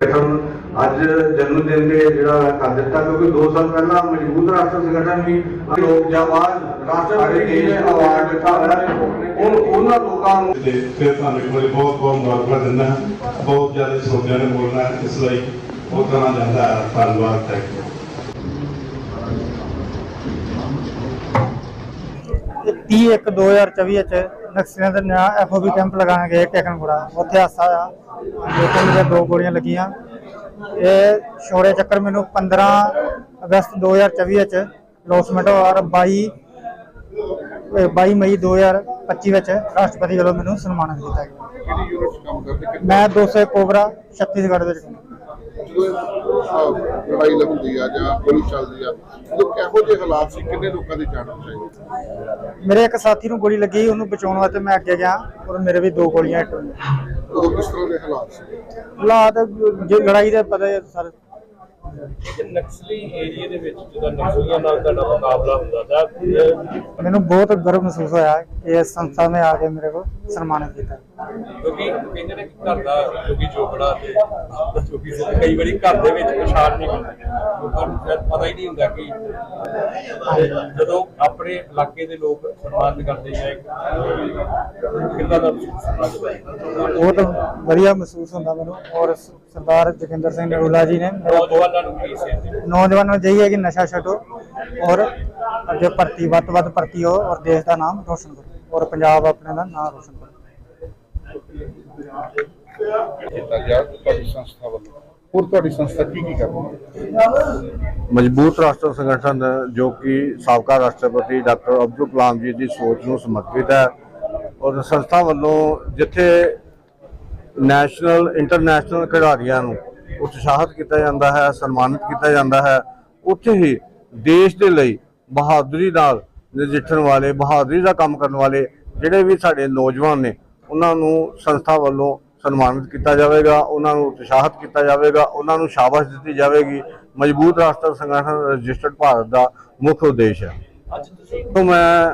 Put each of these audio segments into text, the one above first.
ਸੰਗਠਨ ਅੱਜ ਜਨਮ ਦਿਨ ਦੇ ਜਿਹੜਾ ਕਰ ਦਿੱਤਾ ਕਿਉਂਕਿ 2 ਸਾਲ ਪਹਿਲਾਂ ਮਜ਼ਬੂਤ ਰਾਸ਼ਟਰ ਸੰਗਠਨ ਵੀ ਲੋਕ ਜਵਾਨ ਰਾਸ਼ਟਰਪਤੀ ਜੀ ਨੇ ਅਵਾਰਡ ਦਿੱਤਾ ਹੈ ਉਹ ਉਹਨਾਂ ਲੋਕਾਂ ਨੂੰ ਤੇ ਫਿਰ ਤੁਹਾਨੂੰ ਇੱਕ ਵਾਰੀ ਬਹੁਤ ਬਹੁਤ ਮੁਬਾਰਕਾਂ ਦਿੰਦਾ। ਬਹੁਤ ਜ਼ਿਆਦਾ ਸਰੋਤਿਆਂ ਨੇ ਬੋਲਣਾ ਇਸ ਲਈ ਉਹ ਤਰ੍ਹਾਂ ਜਾਂਦਾ ਧੰਨਵਾਦ ਥੈਂਕ ਯੂ 30 ਇੱਕ 2024 ਚ ਨਕਸਲੀਆਂ ਦੇ ਨਿਆ ਐਫਓਬੀ ਕੈਂਪ ਲਗਾਉਣ ਗਏ ਟੇਕਨਗੁੜਾ ਉੱਥੇ ਹਾਸਾ ਆ। ਜੋ ਕਿ ਮੇਰੇ ਦੋ ਗੋਲੀਆਂ ਲੱਗੀਆਂ। ਇਹ ਸ਼ੌਰਯ ਚੱਕਰ ਮੈਨੂੰ 15 ਅਗਸਤ 2024 ਚ ਲੋਸਮੈਂਟ ਔਰ 22 ਇਹ 22 ਮਈ 2025 ਵਿੱਚ ਰਾਸ਼ਟਰਪਤੀ ਵੱਲੋਂ ਮੈਨੂੰ ਸਨਮਾਨਿਤ ਕੀਤਾ ਗਿਆ। ਮੈਂ 200 ਕੋਬਰਾ ਛੱਤੀਸਗੜ੍ਹ ਵਿੱਚ। ਜਦੋਂ ਅਹ, ਲੜਾਈ ਲੱਗਦੀ ਆ ਜਾਂ ਗੋਲੀ ਚੱਲਦੀ ਆ ਉਦੋਂ ਕਿਹੋ ਜਿਹੇ ਹਾਲਾਤ ਸੀ? ਕਿੰਨੇ ਲੋਕਾਂ ਦੀ ਜਾਨ ਬਚਾਈ ਮੇਰੇ ਇੱਕ ਸਾਥੀ ਨੂੰ ਗੋਲੀ ਲੱਗੀ ਉਹਨੂੰ ਬਚਾਉਣ ਵਾਸਤੇ ਮੈਂ ਅੱਗੇ ਗਿਆ ਔਰ ਮੇਰੇ ਵੀ ਦੋ ਗੋਲੀਆਂ ਹਿੱਟ ਹੋਈਆਂ ਉਦੋਂ ਕਿਸ ਤਰ੍ਹਾਂ ਦੇ ਹਾਲਾਤ ਸੀ? ਹਾਲਾਤ ਜੇ ਲੜਾਈ ਦੇ ਪਤਾ ਹੈ ਸਰ। ਕਿ ਨਕਸਲੀ ਏਰੀਆ ਦੇ ਵਿੱਚ ਜਦੋਂ ਨਕਸਲੀਆਂ ਨਾਲ ਤੁਹਾਡਾ ਮੁਕਾਬਲਾ ਹੁੰਦਾ ਤਾਂ ਅਹ, ਮੈਨੂੰ ਬਹੁਤ ਗਰਵ ਮਹਿਸੂਸ ਹੋਇਆ ਕਿ ਇਸ ਸੰਸਥਾ ਨੇ ਆ ਕੇ ਮੇਰੇ ਕੋਲ ਸਨਮਾਨਿਤ ਕੀਤਾ। ਕਿਉਂਕਿ ਕਹਿੰਦੇ ਨੇ ਕਿ ਘਰ ਦਾ ਜੋਗੀ ਜੋਗੜਾ ਤੇ ਜੋਗੀ ਸਿੱਧ ਕਈ ਵਾਰੀ ਘਰ ਦੇ ਵਿੱਚ ਪਛਾਣ ਨਹੀਂ ਹੁੰਦੀ। ਲੋਕਾਂ ਨੂੰ ਸ਼ਾਇਦ ਪਤਾ ਹੀ ਨਹੀਂ ਹੁੰਦਾ ਕਿ ਜਦੋਂ ਆਪਣੇ ਇਲਾਕੇ ਦੇ ਲੋਕ ਸਨਮਾਨਿਤ ਕਰਦੇ ਜਾਂ ਕਿੰਨਾ ਦਾ ਬਹੁਤ ਵਧੀਆ ਮਹਿਸੂਸ ਹੁੰਦਾ ਮੈਨੂੰ ਔਰ ਸ- ਸਰਦਾਰ ਜਗਿੰਦਰ ਸਿੰਘ ਨਰੂਲਾ ਜੀ ਨੇ ਮੇਰੇ ਨੌਜਵਾਨਾਂ ਨੌਜਵਾਨਾਂ ਨੂੰ ਹੈ ਕਿ ਨਸ਼ਾ ਛੱਡੋ ਔਰ ਅੱਗੇ ਭਰਤੀ ਵੱਧ ਵੱਧ ਭਰਤੀ ਹੋ ਔਰ ਦੇਸ਼ ਦਾ ਨਾਮ ਰੋਸ਼ਨ ਕਰੋ ਔਰ ਪੰਜਾਬ ਆਪਣੇ ਦਾ ਨਾਮ ਰੋਸ਼ਨ ਕਰੋ। ਕੀਤਾ ਗਿਆ ਤੁਹਾਡੀ ਸੰਸਥਾ ਵੱਲੋਂ? ਹੋਰ ਤੁਹਾਡੀ ਸੰਸਥਾ ਕੀ ਕੀ ਕਰਦੀ ਹੈ? ਮਜ਼ਬੂਤ ਰਾਸ਼ਟਰ ਸੰਗਠਨ ਜੋ ਕਿ ਸਾਬਕਾ ਰਾਸ਼ਟਰਪਤੀ ਡਾਕਟਰ ਅਬਦੁਲ ਕਲਾਮ ਜੀ ਦੀ ਸੋਚ ਨੂੰ ਸਮਰਪਿਤ ਹੈ ਔਰ ਸੰਸਥਾ ਵੱਲੋਂ ਜਿੱਥੇ ਨੈਸ਼ਨਲ ਇੰਟਰਨੈਸ਼ਨਲ ਖਿਡਾਰੀਆਂ ਨੂੰ ਉਤਸ਼ਾਹਿਤ ਕੀਤਾ ਜਾਂਦਾ ਹੈ, ਸਨਮਾਨਿਤ ਕੀਤਾ ਜਾਂਦਾ ਹੈ। ਉੱਥੇ ਹੀ ਦੇਸ਼ ਦੇ ਲਈ ਬਹਾਦਰੀ ਨਾਲ ਨਜਿੱਠਣ ਵਾਲੇ, ਬਹਾਦਰੀ ਦਾ ਕੰਮ ਕਰਨ ਵਾਲੇ ਜਿਹੜੇ ਵੀ ਸਾਡੇ ਨੌਜਵਾਨ ਨੇ, ਉਹਨਾਂ ਨੂੰ ਸੰਸਥਾ ਵੱਲੋਂ ਸਨਮਾਨਿਤ ਕੀਤਾ ਜਾਵੇਗਾ, ਉਹਨਾਂ ਨੂੰ ਉਤਸ਼ਾਹਿਤ ਕੀਤਾ ਜਾਵੇਗਾ, ਉਹਨਾਂ ਨੂੰ ਸ਼ਾਬਾਸ਼ ਦਿੱਤੀ ਜਾਵੇਗੀ। ਮਜ਼ਬੂਤ ਰਾਸ਼ਟਰ ਸੰਗਠਨ ਰਜਿਸਟਰਡ ਭਾਰਤ ਦਾ ਮੁੱਖ ਉਦੇਸ਼ ਹੈ। ਤੋਂ ਮੈਂ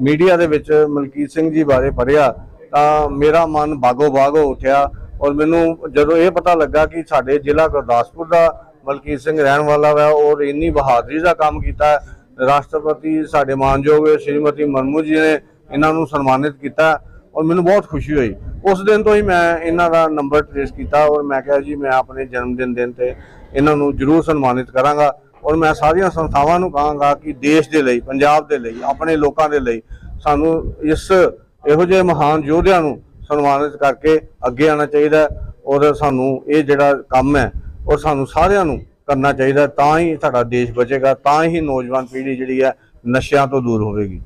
ਮੀਡੀਆ ਦੇ ਵਿੱਚ ਮਲਕੀਤ ਸਿੰਘ ਜੀ ਬਾਰੇ ਪੜ੍ਹਿਆ ਤਾਂ ਮੇਰਾ ਮਨ ਬਾਗੋ ਬਾਗ ਹੋ ਉੱਠਿਆ। ਔਰ ਮੈਨੂੰ ਜਦੋਂ ਇਹ ਪਤਾ ਲੱਗਾ ਕਿ ਸਾਡੇ ਜ਼ਿਲ੍ਹਾ ਗੁਰਦਾਸਪੁਰ ਦਾ ਮਲਕੀਤ ਸਿੰਘ ਰਹਿਣ ਵਾਲਾ ਹੈ ਔਰ ਇੰਨੀ ਬਹਾਦਰੀ ਦਾ ਕੰਮ ਕੀਤਾ, ਰਾਸ਼ਟਰਪਤੀ ਸਾਡੇ ਮਾਨਯੋਗ ਸ਼੍ਰੀਮਤੀ ਮਰਮੂ ਜੀ ਨੇ ਇਹਨਾਂ ਨੂੰ ਸਨਮਾਨਿਤ ਕੀਤਾ ਔਰ ਮੈਨੂੰ ਬਹੁਤ ਖੁਸ਼ੀ ਹੋਈ। ਉਸ ਦਿਨ ਤੋਂ ਹੀ ਮੈਂ ਇਹਨਾਂ ਦਾ ਨੰਬਰ ਟ੍ਰੇਸ ਕੀਤਾ ਔਰ ਮੈਂ ਕਿਹਾ ਜੀ, ਮੈਂ ਆਪਣੇ ਜਨਮ ਦਿਨ ਦਿਨ ਤੇ ਇਹਨਾਂ ਨੂੰ ਜ਼ਰੂਰ ਸਨਮਾਨਿਤ ਕਰਾਂਗਾ ਔਰ ਮੈਂ ਸਾਰੀਆਂ ਸੰਸਥਾਵਾਂ ਨੂੰ ਕਹਾਂਗਾ ਕਿ ਦੇਸ਼ ਦੇ ਲਈ, ਪੰਜਾਬ ਦੇ ਲਈ, ਆਪਣੇ ਲੋਕਾਂ ਦੇ ਲਈ ਸਾਨੂੰ ਇਸ ਇਹੋ ਜਿਹੇ ਮਹਾਨ ਯੋਧਿਆਂ ਨੂੰ ਸਨਮਾਨਿਤ ਕਰਕੇ ਅੱਗੇ ਆਉਣਾ ਚਾਹੀਦਾ ਔਰ ਸਾਨੂੰ ਇਹ ਜਿਹੜਾ ਕੰਮ ਹੈ ਔਰ ਸਾਨੂੰ ਸਾਰਿਆਂ ਨੂੰ ਕਰਨਾ ਚਾਹੀਦਾ ਤਾਂ ਹੀ ਸਾਡਾ ਦੇਸ਼ ਬਚੇਗਾ, ਤਾਂ ਹੀ ਨੌਜਵਾਨ ਪੀੜ੍ਹੀ ਜਿਹੜੀ ਹੈ ਨਸ਼ਿਆਂ ਤੋਂ ਦੂਰ ਹੋਵੇਗੀ।